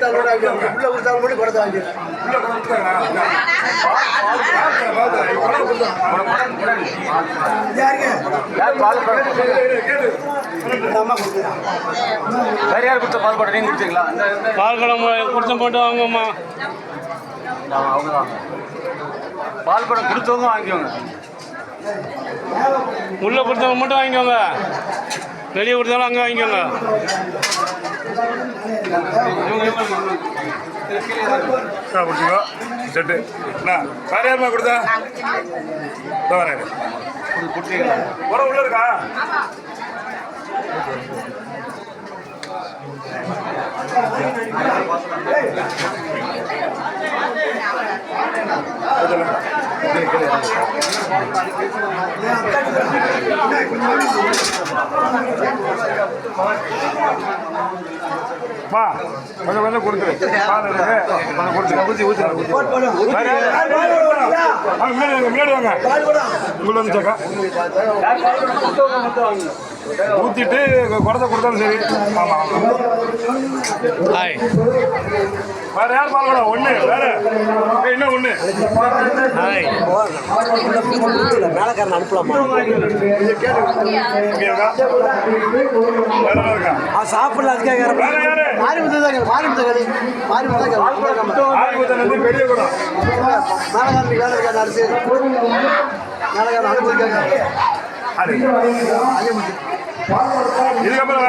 கொடுத்தாலும் கூட வாங்கிக்கோங்க உள்ள கொடுத்தாலும் கூட குடத்தை. யாருங்க வேற யார் கொடுத்த பால் போட்ட நீங்க கொடுத்தீங்களா பால் குடம் கொடுத்த போட்டு வாங்கம்மா அவங்க வாங்க பால் படம் கொடுத்தவங்க வாங்கிக்கோங்க. உள்ள கொடுத்தவங்க மட்டும் வாங்கிக்கோங்க. வெளியே கொடுத்தாலும் அங்கே வாங்கிக்கோங்க. ஆ, கொடுத்துக்கோ. செட்டு. அண்ணா, வேற யாருமா கொடுத்தா? இதோ வரேன். உரம் உள்ள இருக்கா கொஞ்சம் வா கொஞ்சம் கொஞ்சம் கொடுத்துரு. பால் இருக்கு. கொஞ்சம் கொடுத்துரு ஊற்றி முன்னாடி வாங்க முன்னாடி வாங்க. பால் போடும் உங்களை வந்து சேக்கா ஊற்றிட்டு குடத்தை கொடுத்தாலும் சரி. ஆமாம் ஹாய். வேற யார் பால் ஒன்று வேற. இன்னும் ஒன்று ஹாய். மேலக்காரன் அனுப்பலாமா? ஆ சாப்பிடல அதுக்காக முத்ததாங்க மாறி முத்தகடி மாறி முத்ததாங்க ஆறுபத்தன் வந்து பெரிய குடம். மேலக்காரன் வேலை இருக்கா நடிச்சு மேலக்காரன் அனுப்பியிருக்காங்க அது இதுக்கப்புறம்